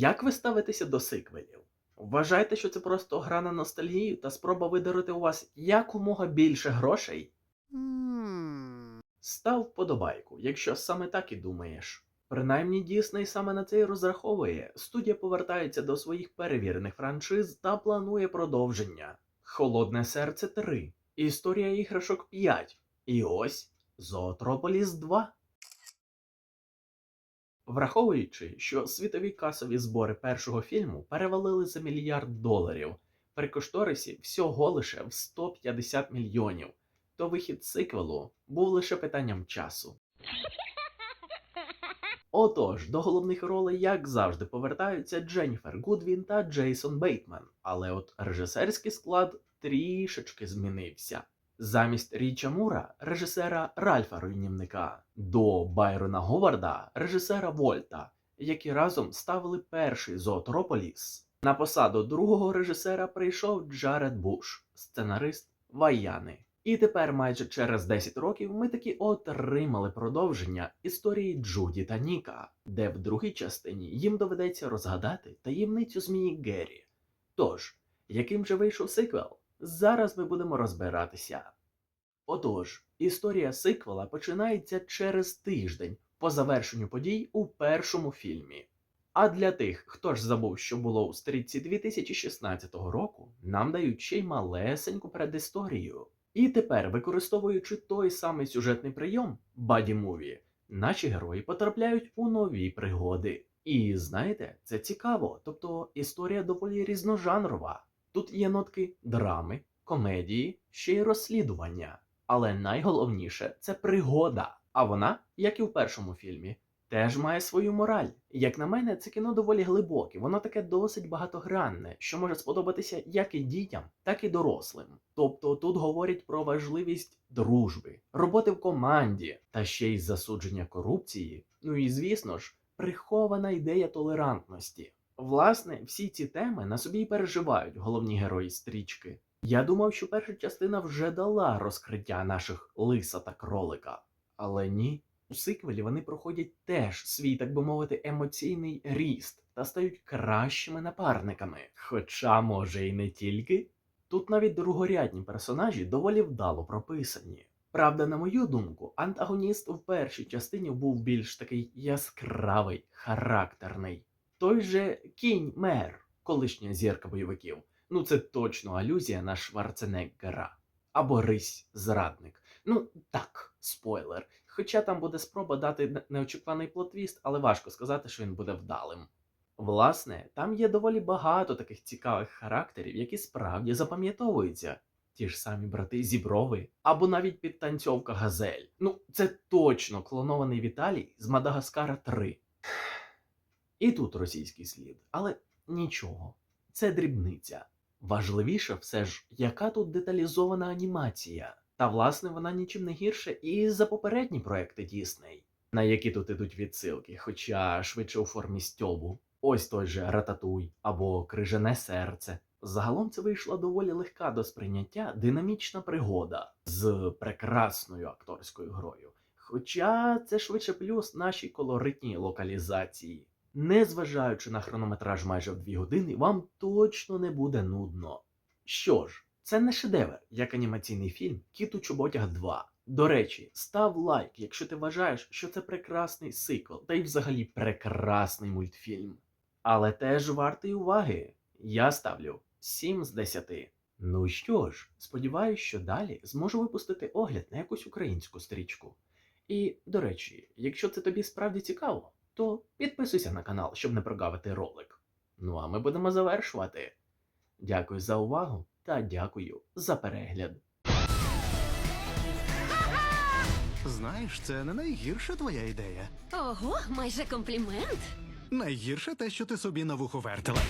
Як ви ставитеся до сиквелів? Вважаєте, що це просто гра на ностальгію та спроба видарити у вас якомога більше грошей? Став вподобайку, якщо саме так і думаєш. Принаймні Дісней саме на це і розраховує. Студія повертається до своїх перевірених франшиз та планує продовження. Холодне серце 3, Історія іграшок 5. І ось Зоотрополіс 2. Враховуючи, що світові касові збори першого фільму перевалили за мільярд доларів, при кошторисі всього лише в 150 мільйонів, то вихід сиквелу був лише питанням часу. Отож, до головних ролей, як завжди, повертаються Дженніфер Гудвін та Джейсон Бейтман, але от режисерський склад трішечки змінився. Замість Річа Мура, режисера Ральфа Руйнівника, до Байрона Говарда, режисера Вольта, які разом ставили перший Зоотрополіс. На посаду другого режисера прийшов Джаред Буш, сценарист Ваяни. І тепер, майже через 10 років, ми таки отримали продовження історії Джуді та Ніка, де в другій частині їм доведеться розгадати таємницю змії Геррі. Тож, яким же вийшов сиквел? Зараз ми будемо розбиратися. Отож, історія сиквела починається через тиждень по завершенню подій у першому фільмі. А для тих, хто ж забув, що було у стрічці 2016 року, нам дають ще й малесеньку предісторію. І тепер, використовуючи той самий сюжетний прийом Баді Муві, наші герої потрапляють у нові пригоди. І знаєте, це цікаво, тобто історія доволі різножанрова. Тут є нотки драми, комедії, ще й розслідування. Але найголовніше це пригода. А вона, як і в першому фільмі, теж має свою мораль. Як на мене, це кіно доволі глибоке, воно таке досить багатогранне, що може сподобатися як і дітям, так і дорослим. Тобто тут говорять про важливість дружби, роботи в команді та ще й засудження корупції. Ну і звісно ж, прихована ідея толерантності. Власне, всі ці теми на собі й переживають головні герої стрічки. Я думав, що перша частина вже дала розкриття наших лиса та кролика, але ні. У сиквелі вони проходять теж свій, так би мовити, емоційний ріст та стають кращими напарниками. Хоча, може, і не тільки. Тут навіть другорядні персонажі доволі вдало прописані. Правда, на мою думку, антагоніст в першій частині був більш такий яскравий, характерний. Той же кінь мер, колишня зірка бойовиків. Ну, це точно алюзія на Шварценеггера. Або Рись зрадник. Ну, так, спойлер. Хоча там буде спроба дати неочікуваний плотвіст, але важко сказати, що він буде вдалим. Власне, там є доволі багато таких цікавих характерів, які справді запам'ятовуються. Ті ж самі брати Зіброви, або навіть підтанцьовка Газель. Ну, це точно клонований Віталій з Мадагаскара 3. І тут російський слід, але нічого, це дрібниця. Важливіше все ж, яка тут деталізована анімація. Та власне вона нічим не гірше і за попередні проекти Дісней, на які тут ідуть відсилки, хоча швидше у формі стьобу. Ось той же Рататуй або Крижане серце. Загалом це вийшла доволі легка до сприйняття динамічна пригода з прекрасною акторською грою. Хоча це швидше плюс нашій колоритній локалізації. Незважаючи на хронометраж майже в дві години, вам точно не буде нудно. Що ж, це не шедевр, як анімаційний фільм Кіт у чоботях 2. До речі, став лайк, якщо ти вважаєш, що це прекрасний сиквел, та й взагалі прекрасний мультфільм. Але теж вартий уваги. Я ставлю 7 з 10. Ну що ж, сподіваюсь, що далі зможу випустити огляд на якусь українську стрічку. І, до речі, якщо це тобі справді цікаво, то підписуйся на канал, щоб не прогавити ролик. Ну а ми будемо завершувати. Дякую за увагу та дякую за перегляд. Знаєш, це не найгірша твоя ідея. Ого, майже комплімент. Найгірше те, що ти собі на вухо вертила.